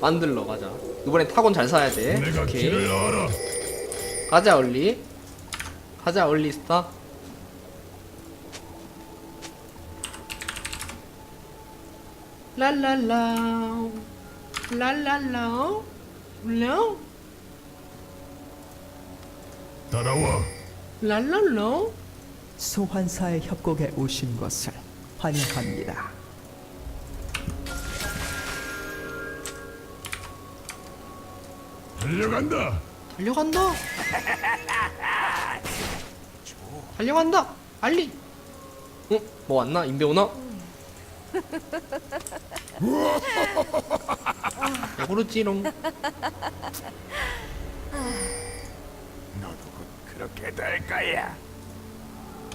만들러 가자. 이번엔 타곤 잘 사야 돼. 오케이. 가자 얼리. 가자 얼리 스타. 랄랄라. 랄랄라. 랄 따라와. 랄랄라. 소환사의 협곡에 오신 것을 환영합니다. 달려간다. 달려간다. 달려간다. 알리. 응? 뭐 왔나? 인베 오나? 배부르지롱. 너도 곧 그렇게 될 거야.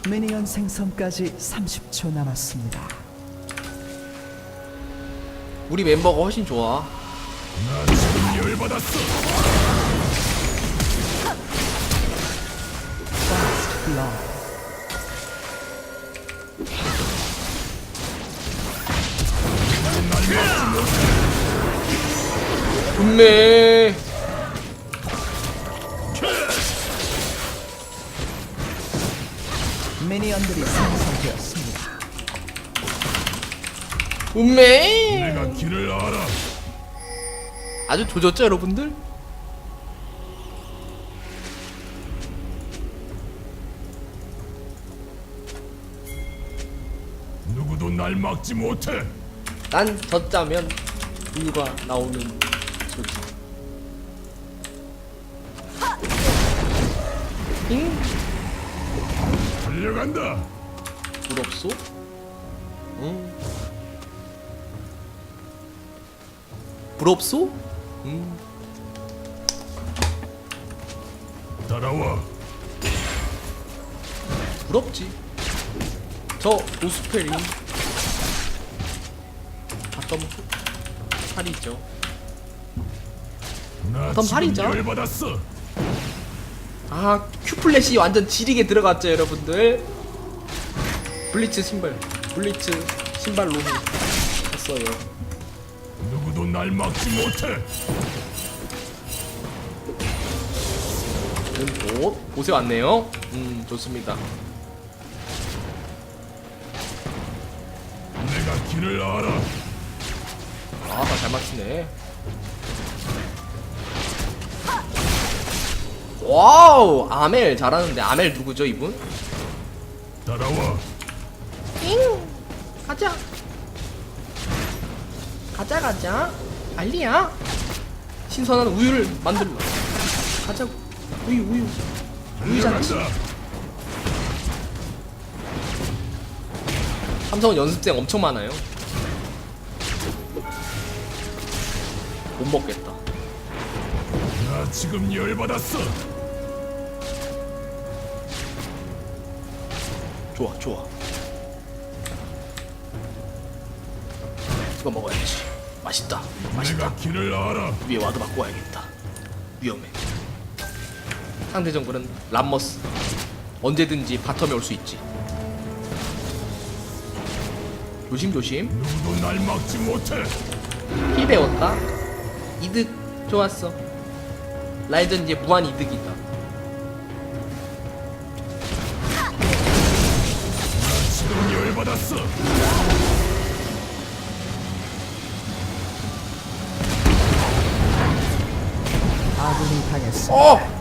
미니언 생성까지 30초 남았습니다. 우리 멤버가 훨씬 좋아. 나 지금 열받았어. First Blood. 분매. 미니언들이 생성되었습니다. 운매. 내가 길을 알아. 아주 조졌죠, 여러분들? 누구도 날 막지 못해. 난 젖자면 우유가 나오는 소지. 잉? 달려간다. 물 없소? 응. 물 없소? 응. 따라와. 물 없지. 저 오스페린 바텀 팔이죠. 지금 팔이죠? 열받았어. 아 큐플래시 완전 지리게 들어갔죠 여러분들. 블리츠 신발, 블리츠 신발 롬이 샀어요. 누구도 날 막지 못해. 지금 봇 곳에 왔네요. 음 좋습니다. 내가 길을 알아. 아다 잘 맞히네. 와우 아멜 잘하는데 아멜 누구죠 이분? 따라와. 잉 가자 가자 가자 알리야 신선한 우유를 만들러 가자고 우유 우유. 우유 잔치. 달려간다. 삼성은 연습생 엄청 많아요. 못 먹겠다. 나 지금 열받았어. 좋아 좋아. 이거 먹어야지. 맛있다. 맛있다. 내가 길을 알아. 위에 와드 맞고 와야겠다. 위험해 상대 정글은 람머스 언제든지 바텀에 올 수 있지 조심조심 누구도 날 막지 못해. 힐 배웠다 이득 좋았어 라이전 이제 무한 이득이다 나 지금 열받았어. 아군이 당했습니다. 어! 어?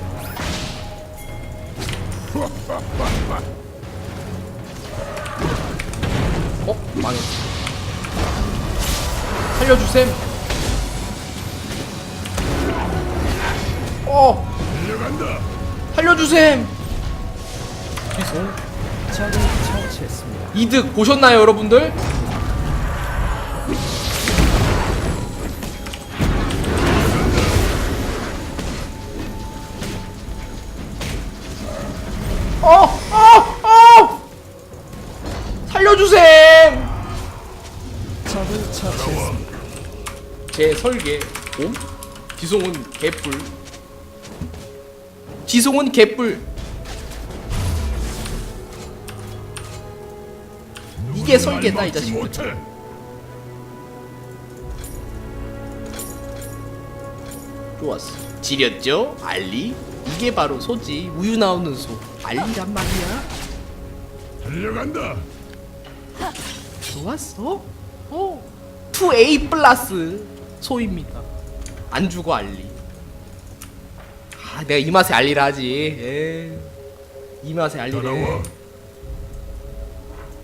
살려주셈 어! 살려주셈. 이득 보셨나요 여러분들? 제 설계. 옴? 지송은 개뿔. 지송은 개뿔. 이게 설계다, 이. 못해. 좋았어. 지렸죠? 알리? 이게 바로 소지. 우유 나오는 소. 알리란 말이야. 달려간다. 좋았어. 어 2A 플러스 소입니다. 안 죽어 알리. 아 내가 이 맛에 알리라 하지. 에. 이 맛에 알리래 따라와.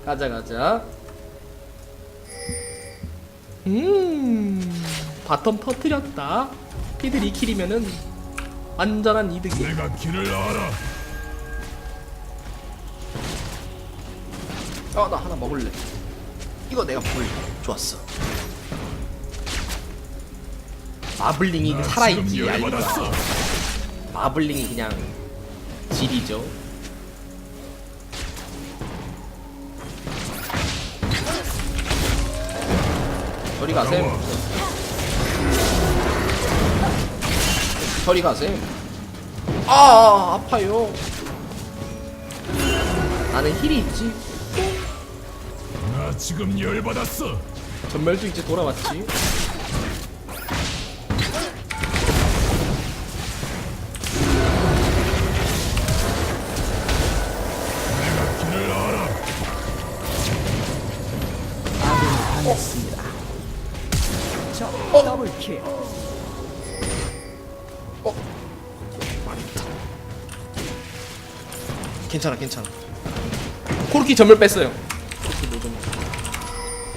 가자 가자. 음 바텀 터트렸다. 피들 2킬이면은 완전한 이득이야. 내가 길을 알아. 어나 하나 먹을래. 이거 내가 먹을래 좋았어 마블링이 나 살아있지. 열받았어. 마블링이 그냥 질이죠. 저리 가셈. 저리 가셈 아, 아 아파요. 나는 힐이 있지. 나 지금 열받았어. 전멸도 이제 돌아왔지 했습니다. 적 어? 더블킬. 괜찮아 괜찮아. 코르키 전멸 뺐어요.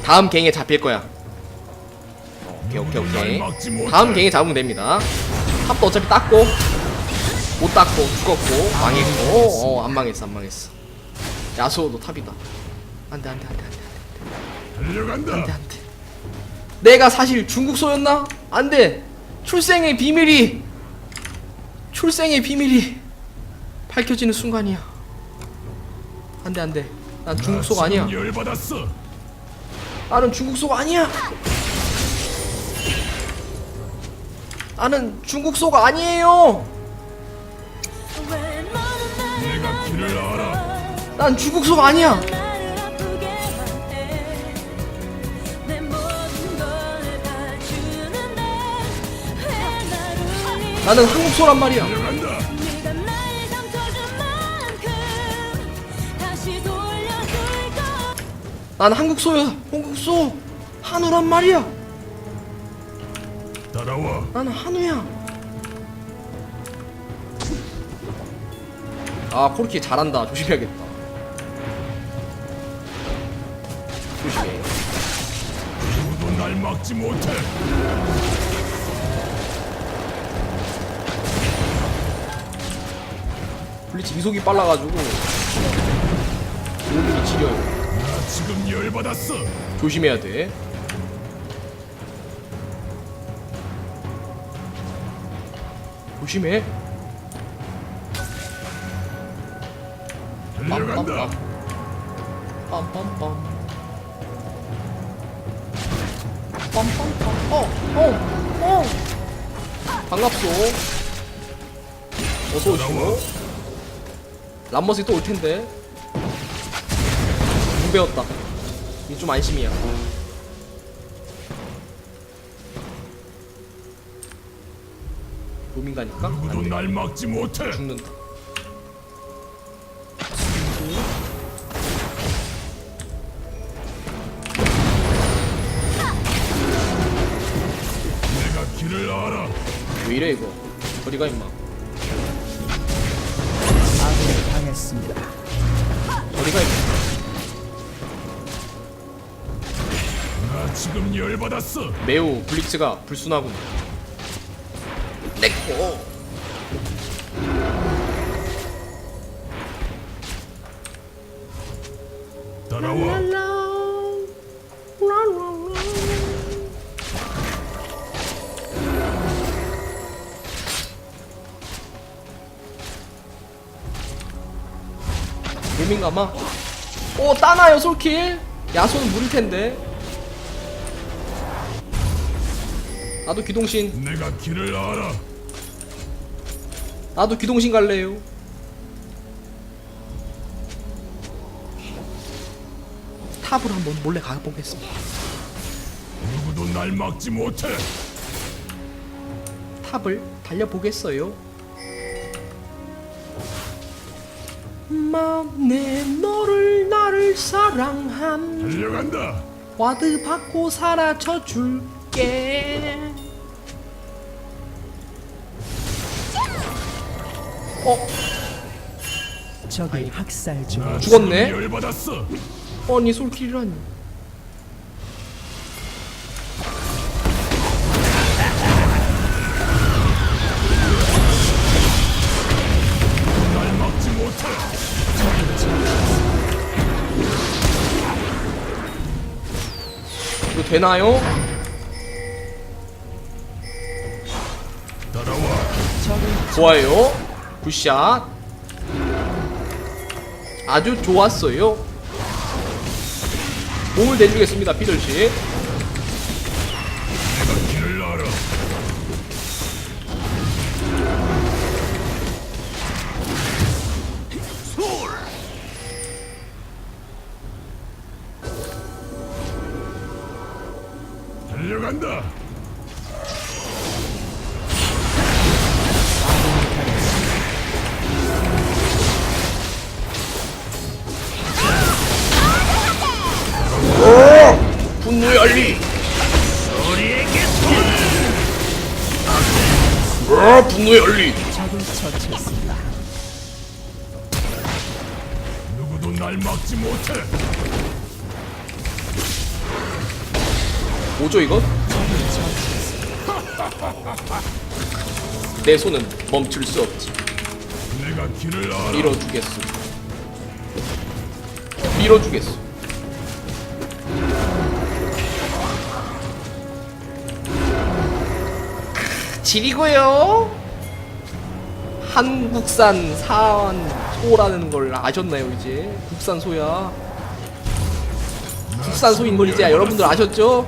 다음 갱에 잡힐 거야. 오케이 오케이 오케이. 다음 갱에 잡으면 됩니다. 탑도 어차피 땄고 못 땄고 죽었고 망했고. 어 안 망했어 안 망했어. 야수호도 탑이다. 안 돼 안 돼 안 돼 안 돼 달려간다. 안돼 안돼. 내가 사실 중국 소였나? 안돼. 출생의 비밀이 출생의 비밀이 밝혀지는 순간이야. 안돼 안돼. 난 중국 소가 아니야. 지금 열받았어. 나는 중국 소가 아니야. 나는 중국 소가 아니에요. 내가 길을 알아. 난 중국 소가 아니야 나는 한국 소란 말이야. 난 한국 소야. 한국 소. 한우란 말이야. 따라와. 나는 한우야. 아 코르키 잘한다. 조심해야겠다. 조심해. 누구도 날 막지 못해. 블리치 이속이 빨라가지고 몸이 지려요. 나 지금 열받았어. 조심해야 돼. 조심해. 달려간다. 빰빰빰. 빰빰빰. 어어어. 반갑소. 어서 오시고 람머스 또 올 텐데. 못 배웠다. 이게 좀 안심이야. 로밍 가니까? 누구도 안돼 날 막지 못해. 죽는다. 내가 길을 알아. 왜 이래 이거? 저리가 임마 했습니다. 임마 나 지금 열 받았어. 매우 블리츠가 불순하군 렉고 따라와. 가마 오 따나요 솔킬 야소는 무릴 텐데 나도 기동신 내가 길을 알아. 나도 기동신 갈래요 탑으로 한번 몰래 가보겠습니다 누구도 날 막지 못해. 탑을 달려보겠어요. 맘내 너를 나를 사랑한 달려간다. 와드 받고 사라져 줄게. 어, 적이 학살 중. 나 죽었네. 열받았어. 아니 솔킬이라니. 되나요? 좋아요. 굿샷. 아주 좋았어요. 몸을 내주겠습니다, 피들씨. 어, 분노의 알리. 적을 처치했습니다. 누구도 날 막지 못해. 뭐죠 이거? 내 손은 멈출 수 없지. 내가 길을 알아. 밀어주겠어. 밀어주겠어. 지리고요. 한국산 사원 소라는 걸 아셨나요 이제? 국산 소야. 국산 소인 걸 이제 여러분들 아셨죠?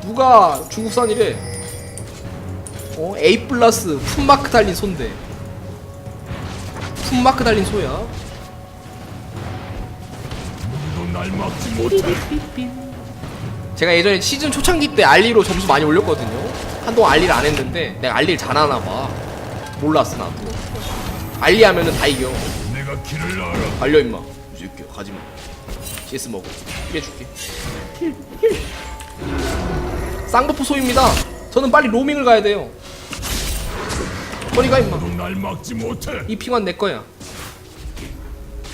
누가 중국산이래? 어 A 플러스 품마크 달린 소인데. 품마크 달린 소야. 누구도 날 막지 못해. 제가 예전에 시즌 초창기 때 알리로 점수 많이 올렸거든요. 한동안 알리를 안 했는데 내가 알리를 잘하나 봐. 몰랐어 나도. 알리 하면은 다 이겨. 내가 길을 알아. 알려 임마. 이 새끼야 가지마. CS 먹어. 힐 해줄게. 힐 힐. 쌍버프 소입니다. 저는 빨리 로밍을 가야 돼요. 저리 가 임마. 누구도 날 막지 못해. 이 핑은 내 거야.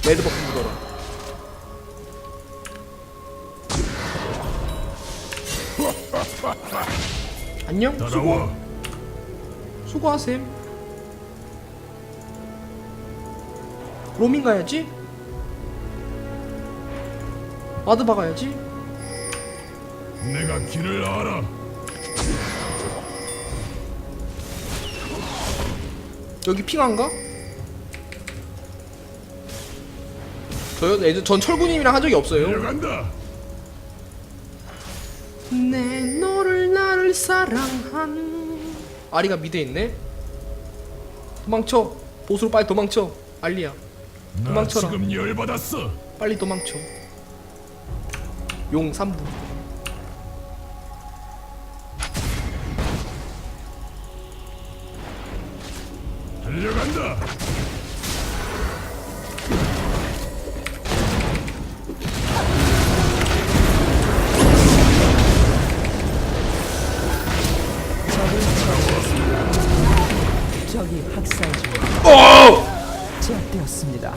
레드 버프 묻어라. 안녕? 수고. 수고하셈. 로밍 가야지. 와드 박아야지. 내가 길을 알아. 여기 핑한가? 저요? 예전 전 철구님이랑 한 적이 없어요. 달려간다. 내 너를 사랑한 아리가 미드에 있네. 도망쳐. 보수로 빨리 도망쳐. 알리야. 나 도망쳐라. 지금 열받았어. 빨리 도망쳐. 용 3부 어! 제압되었습니다.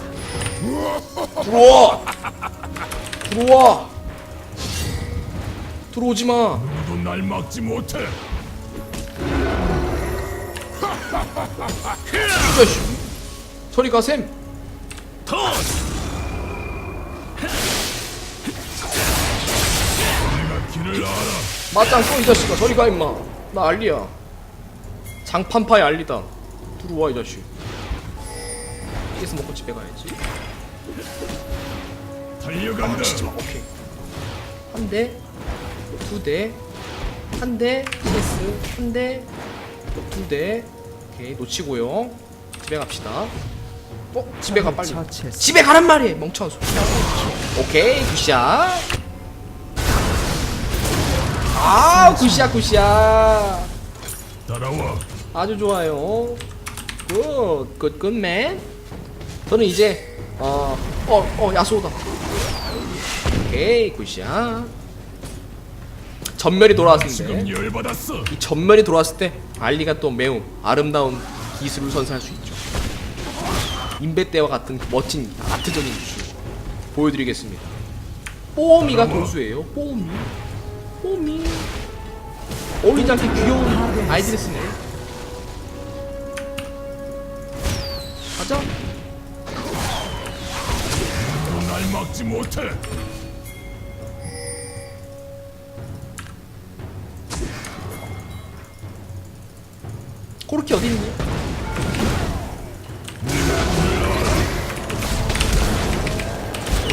들어와! 들어와! 들어오지마! 누구도 날 막지 못해. 이 자식 저리 가셈 내가 길을 알아. 맞짱 쏘이 자식아. 저리 가 임마. 나 알리야. 장판파의 알리다. 들어와 이 자식 CS 먹고 집에 가야지 달려간다. 치지 마 오케이 한 대, 두 대, 한 대, CS, 한 대, 두 대, 오케이 놓치고요. 집에 갑시다. 어? 집에 가 빨리. 처치했습니다. 집에 가란 말이야 멍청한 소리. 오케이 굿샷. 아 굿샷 굿샷. 따라와. 아주 좋아요. 굿, 굿, 굿맨. 저는 이제 어, 어, 어, 야소다. 오케이, 굿샷. 전멸이 돌아왔는데 열받았어. 이 전멸이 돌아왔을 때 알리가 또 매우 아름다운 기술을 선사할 수 있죠. 인베 때와 같은 멋진 아트적인 기술 보여드리겠습니다. 뽀미가 고수예요. 뽀미, 뽀미. 어울리지 않게 귀여운 아이디를 쓰네. 막지 못해. 코르키 어디 있니?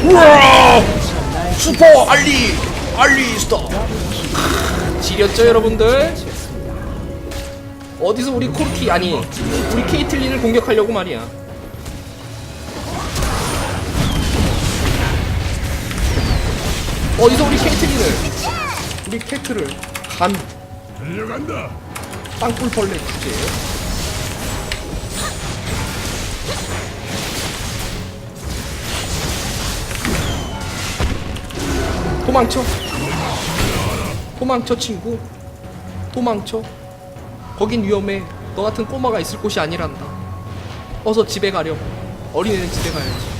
우와! 슈퍼 알리 알리 스타. 지렸죠 여러분들? 어디서 우리 코르키 아니 우리 케이틀린을 공격하려고 말이야. 어디서 우리 케이틀린을 우리 케이트를 간 달려간다. 땅굴벌레 주제. 도망쳐. 도망쳐 친구. 도망쳐. 거긴 위험해. 너 같은 꼬마가 있을 곳이 아니란다. 어서 집에 가렴. 어린애는 집에 가야지.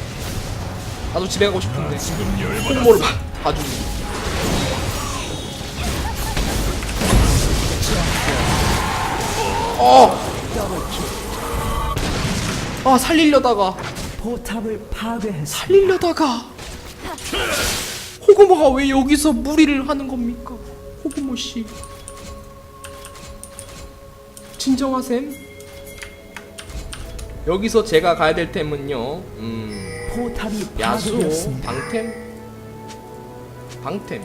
나도 집에 가고 싶은데. 홍모를 봐, 봐주니. 어! 아 살리려다가 포탑을 파괴했습니다. 살리려다가 호구모가 왜 여기서 무리를 하는 겁니까? 호구모 씨 진정하셈 여기서 제가 가야 될 템은요 음 포탑이 야수 파괴되었습니다. 방템? 방템.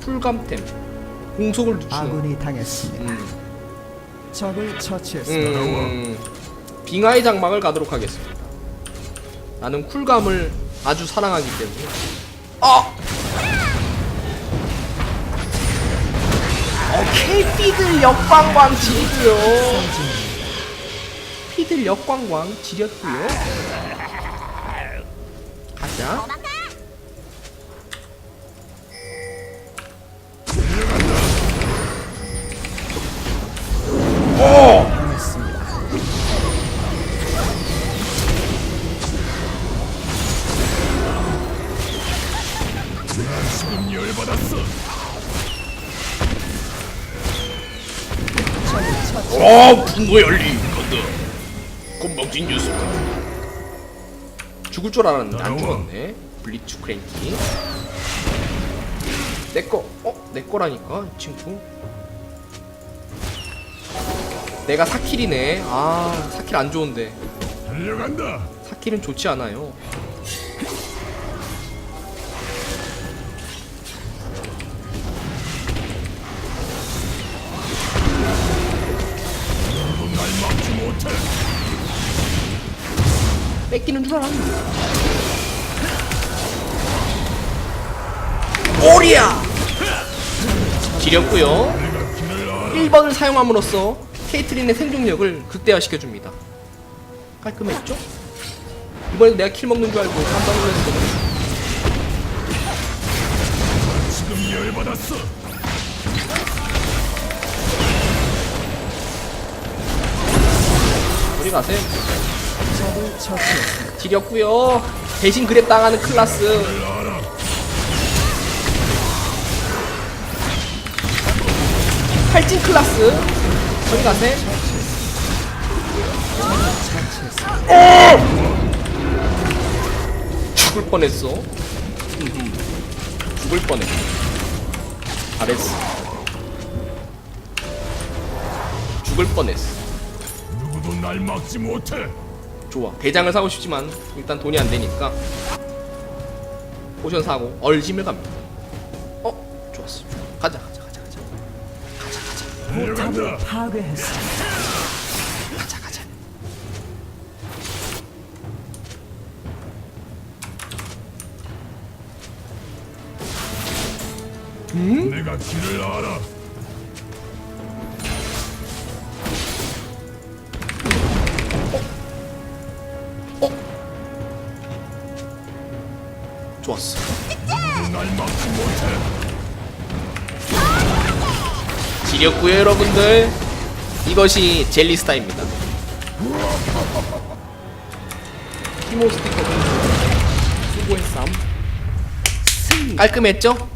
풀감템. 공속을 늦추는 아군이 당했습니다. 음, 적을 처치했습니다. 음, 빙하의 장막을 가도록 하겠습니다. 나는 쿨감을 아주 사랑하기 때문에. 아! 오케이 피들 역광광 지리고요. 피들 역광광 지렸고요 당했습니다. 지금. 어 분노 열리 건드 꼼방진 녀석 죽을 줄 알았는데. 안 죽었네. 블리츠 크랭키 내꺼 어? 내꺼라니까 이 친구? 내가 사킬이네. 아 사킬 안 좋은데. 달려간다. 사킬은 좋지 않아요 뺏기는 줄 알았는데 오리야 지렸고요 내가 길을 알아. 1번을 사용함으로써 케이트린의 생존력을 극대화시켜줍니다. 깔끔했죠? 이번에도 내가 킬 먹는 줄 알고 깜짝 놀랐어. 지금 열받았어. 우리 가세요. 지렸고요. 대신 그랩 당하는 클라스. 탈진 클라스. 저리 가세요. 죽을 뻔했어. 죽을 뻔했어. 잘했어. 죽을 뻔했어. 누구도 날 막지 못해. 좋아. 대장을 사고 싶지만 일단 돈이 안 되니까 포션 사고 얼짐을 갑니다. 어? 좋았어. 가자 가자 가자 가자. 달려간다. 포탑을 파괴했습니다. 가자 가자. 내가 길을 알아. 지렸고요 여러분들. 이것이 젤리스타입니다. 티모 스티커. 수고했삼 깔끔했죠?